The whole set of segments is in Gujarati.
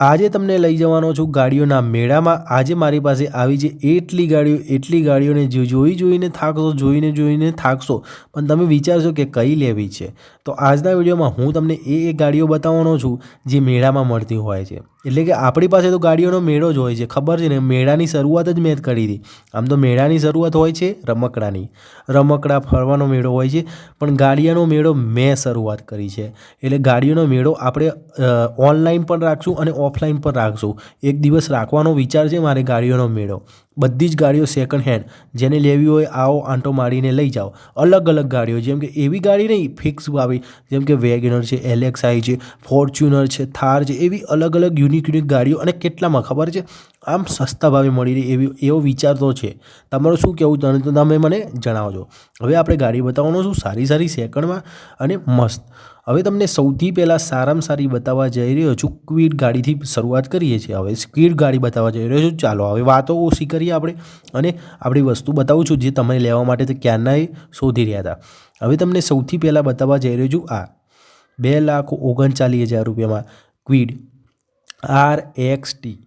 આજે તમને લઈ જવાનો છું ગાડીઓના મેળામાં. આજે મારી પાસે આવી છે એટલી ગાડીઓ, એટલી ગાડીઓને જોઈ જોઈને થાકશો, જોઈને જોઈને થાકશો. પણ તમે વિચારશો કે કઈ લેવી છે. તો આજના વિડીયોમાં હું તમને એ એ ગાડીઓ બતાવવાનો છું જે મેળામાં મળતી હોય છે. એટલે કે આપણી પાસે તો ગાડીઓનો મેળો જ હોય છે. ખબર છે ને? મેળાની શરૂઆત જ મેં કરી હતી. આમ તો મેળાની શરૂઆત હોય છે રમકડાની. રમકડા ફરવાનો મેળો હોય છે. પણ ગાડીઓનો મેળો મેં શરૂઆત કરી છે. એટલે ગાડીઓનો મેળો આપણે ઓનલાઈન પણ રાખશું અને ઓફલાઈન પણ રાખશું. એક દિવસ રાખવાનો વિચાર છે મારે ગાડીઓનો મેળો. બધી જ ગાડીઓ સેકન્ડ હેન્ડ જેને લેવી હોય આવો આંટો મારીને લઈ જાઓ. અલગ અલગ ગાડીઓ. જેમ કે એવી ગાડી નહીં ફિક્સ આવી જેમ કે વેગનર છે એલેક્સાઈ છે ફોર્ચ્યુનર છે થાર છે, એવી અલગ અલગ યુનિક યુનિક ગાડીઓ અને કેટલામાં ખબર છે? આમ સસ્તા ભાવે મળી રહી એવી, એવો વિચાર તો છે. તમારું શું કહેવું તમે મને જણાવજો. હવે આપણે ગાડી બતાવવાનું છું સારી સારી સેકન્ડમાં અને મસ્ત. હવે તમને સૌથી પહેલાં સારામાં સારી બતાવવા જઈ રહ્યો છું. ક્વિડ ગાડીથી શરૂઆત કરીએ છીએ હવે. સ્પીડ ગાડી બતાવવા જઈ રહ્યો છું. ચાલો હવે વાતો ઓછી કરીએ આપણે અને આપણી વસ્તુ બતાવું છું જે તમે લેવા માટે ક્યારના શોધી રહ્યા હતા. હવે તમને સૌથી પહેલાં બતાવવા જઈ રહ્યો છું આ. બે લાખ ઓગણચાલીસ હજાર રૂપિયામાં ક્વિડ આર એક્સ ટી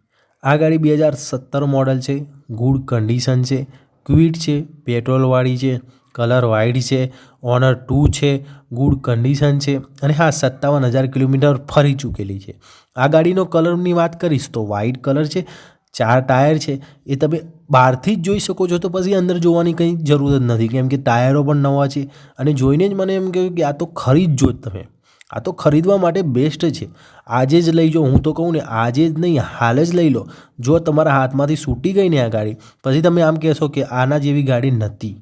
આ ગાડી બે હજાર સત્તર મોડલ છે. ગુડ કન્ડિશન છે. ક્વિડ છે. પેટ્રોલવાળી છે. કલર વાઇડ છે, ઓનર ટુ છે, ગુડ કન્ડિશન છે અને હા, સત્તાવન હજાર કિલોમીટર ફરી ચૂકેલી છે. આ ગાડીનો કલરની વાત કરીશ તો વ્હાઇટ કલર છે, ચાર ટાયર છે. એ તમે બહારથી જ જોઈ શકો છો તો પછી અંદર જોવાની કંઈ જરૂર જ નથી. કેમ કે ટાયરો પણ નવા છે અને જોઈને જ મને એમ કહ્યું કે આ તો ખરીદજો જ તમે. આ તો ખરીદવા માટે બેસ્ટ છે. આજે જ લઈ જો. હું તો કહું ને, આજે જ નહીં, હાલ જ લઈ લો. જો તમારા હાથમાંથી છૂટી ગઈ ને આ ગાડી, પછી તમે આમ કહેશો કે આના જેવી ગાડી નથી.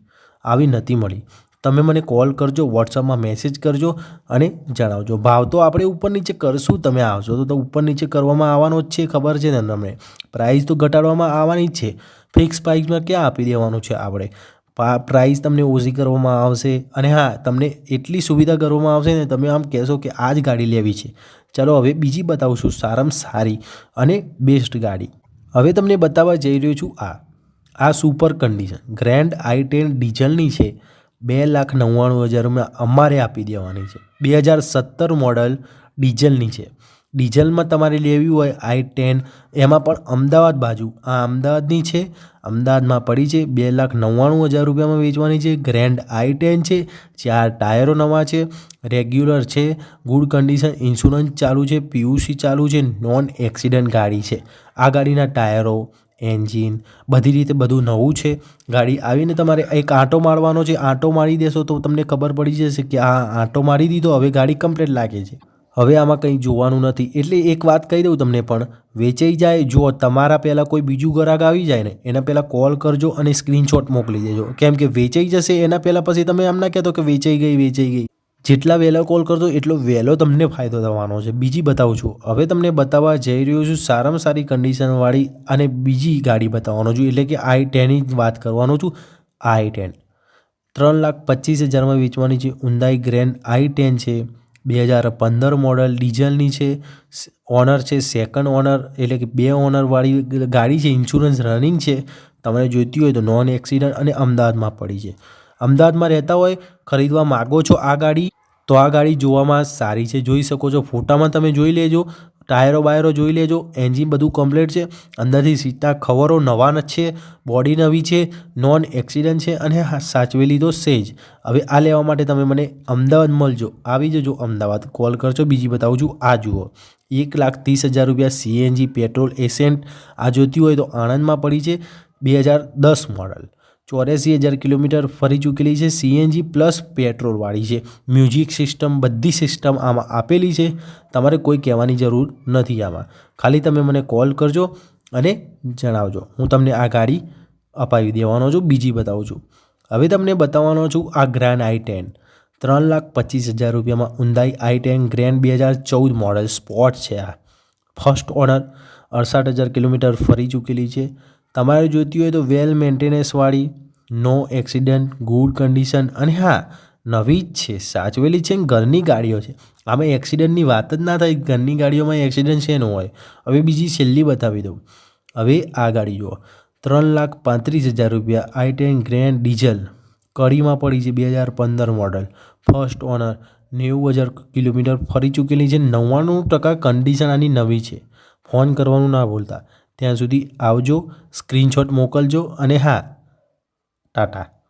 આવી નથી મળી. તમે મને કોલ કરજો, વોટ્સઅપમાં મેસેજ કરજો અને જણાવજો. ભાવ તો આપણે ઉપર નીચે કરશું, તમે આવશો તો ઉપર નીચે કરવામાં આવવાનો જ છે, ખબર છે ને તમને? પ્રાઇસ તો ઘટાડવામાં આવવાની જ છે. ફિક્સ પ્રાઇસમાં ક્યાં આપી દેવાનું છે આપણે? પ્રાઇસ તમને ઓછી કરવામાં આવશે અને હા, તમને એટલી સુવિધા કરવામાં આવશે ને તમે આમ કહેશો કે આ જ ગાડી લેવી છે. ચાલો હવે બીજી બતાવું છું સારામાં સારી અને બેસ્ટ ગાડી. હવે તમને બતાવવા જઈ રહ્યો છું આ. આ super condition, grand I ten ડીઝલની છે. બે લાખ નવ્વાણું હજારમાં અમારે આપી દેવાની છે. બે હજાર સત્તર મોડલ ડીઝલની છે. ડીઝલમાં તમારે લેવી હોય આઈ ટેન એમાં પણ અમદાવાદ બાજુ. આ અમદાવાદની છે, અમદાવાદમાં પડી છે. બે લાખ નવ્વાણું હજાર રૂપિયામાં વેચવાની છે. ગ્રેન્ડ આઈ ટેન છે, ચાર ટાયરો નવા છે, રેગ્યુલર છે, ગુડ કન્ડિશન, ઇન્સ્યોરન્સ ચાલુ છે, પીયુસી ચાલુ છે, નોન એક્સિડન્ટ ગાડી છે. આ ગાડીના ટાયરો એન્જિન, બધી રીતે બધું નવું છે. ગાડી આવીને તમારે એક આંટો મારવાનો છે, આંટો મારી દેશો તો તમને ખબર પડી જશે કે આ આંટો મારી દીધો, હવે ગાડી કમ્પ્લીટ લાગે છે. હવે આમાં કંઈ જોવાનું નથી. એટલે એક વાત કહી દઉં તમને પણ, વેચાઈ જાય જો તમારા પહેલાં કોઈ બીજું ગ્રાહક આવી જાય ને, એના પહેલાં કોલ કરજો અને સ્ક્રીનશોટ મોકલી દેજો. કેમ કે વેચાઈ જશે એના પહેલાં પછી તમે એમ ના કહેતો કે વેચાઈ ગઈ વેચાઈ ગઈ. જેટલા વહેલા કોલ કરશો એટલો વહેલો તમને ફાયદો થવાનો છે. બીજી બતાવું છું. હવે તમને બતાવવા જઈ રહ્યો છું સારામાં સારી કન્ડિશનવાળી અને બીજી ગાડી બતાવવાનો છું. એટલે કે આઈ ટેનની વાત કરવાનો છું. આઈ ટેન ત્રણ લાખ પચીસ હજારમાં વેચવાની છે. ઉંદાઈ ગ્રેન્ડ આઈ ટેન છે. બે હજાર પંદર મોડલ ડીઝલની છે. ઓનર છે. સેકન્ડ ઓનર એટલે કે બે ઓનરવાળી ગાડી છે. ઇન્સ્યોરન્સ રનિંગ છે. તમારે જોઈતી હોય તો નોન એક્સિડન્ટ અને અમદાવાદમાં પડી છે. અમદાવાદમાં રહેતા હોય, ખરીદવા માગો છો આ ગાડી, તો આ ગાડી જોવામાં સારી છે. જોઈ શકો છો, ફોટામાં તમે જોઈ લેજો, ટાયરો બાયરો જોઈ લેજો, એન્જિન બધું કમ્પ્લીટ છે. અંદરથી સીટના ખવરો નવા જ છે, બોડી નવી છે, નોન એક્સિડન્ટ છે અને સાચવી તો છે હવે આ લેવા માટે તમે મને અમદાવાદ મળજો. આવી જજો અમદાવાદ. કોલ કરજો, બીજી બતાવું છું. આ જુઓ. એક લાખ ત્રીસ હજાર રૂપિયા સીએનજી પેટ્રોલ એસેન્ટ આ જોતી હોય તો આણંદમાં પડી છે. બે હજાર દસ મોડલ ચોર્યાસી હજાર કિલોમીટર ફરી ચૂકેલી છે સીએનજી પ્લસ પેટ્રોલવાળી છે. મ્યુઝિક સિસ્ટમ બધી સિસ્ટમ આમાં આપેલી છે. તમારે કોઈ કહેવાની જરૂર નથી આમાં. ખાલી તમે મને કોલ કરજો અને જણાવજો. હું તમને આ ગાડી અપાવી દેવાનો છું, બીજી બતાવું છું. હવે તમને બતાવવાનો છું આ ગ્રાન્ડ આઈ ટેન ત્રણ લાખ પચીસ હજાર રૂપિયામાં ઉંદાઈ આઈ ટેન ગ્રેન્ડ બે હજાર ચૌદ મોડલ સ્પોર્ટ છે આ. ફર્સ્ટ ઓનર અડસઠ હજાર કિલોમીટર ફરી ચૂકેલી છે. તમારે જોઈતી હોય તો વેલ મેન્ટેનન્સવાળી, નો એક્સિડન્ટ, ગુડ કન્ડિશન અને હા, નવી જ છે, સાચવેલી છે ઘરની ગાડીઓ છે. આમાં એક્સિડન્ટની વાત જ ના થાય, ઘરની ગાડીઓમાં એક્સિડન્ટ છે ન હોય? હવે બીજી છેલ્લી બતાવી દઉં. હવે આ ગાડી જુઓ. ત્રણ લાખ પાંત્રીસ હજાર રૂપિયા, આઈ ટેન ગ્રેન્ડ ડીઝલ, કડીમાં પડી છે બે હજાર પંદર મોડલ. ફર્સ્ટ ઓનર, નેવું હજાર કિલોમીટર ફરી ચૂકેલી છે, નવ્વાણું ટકા કન્ડિશન આની નવી છે. ફોન કરવાનું ના ભૂલતા. ત્યાં સુધી આવજો સ્ક્રીનશોટ મોકલજો અને હા ટાટા.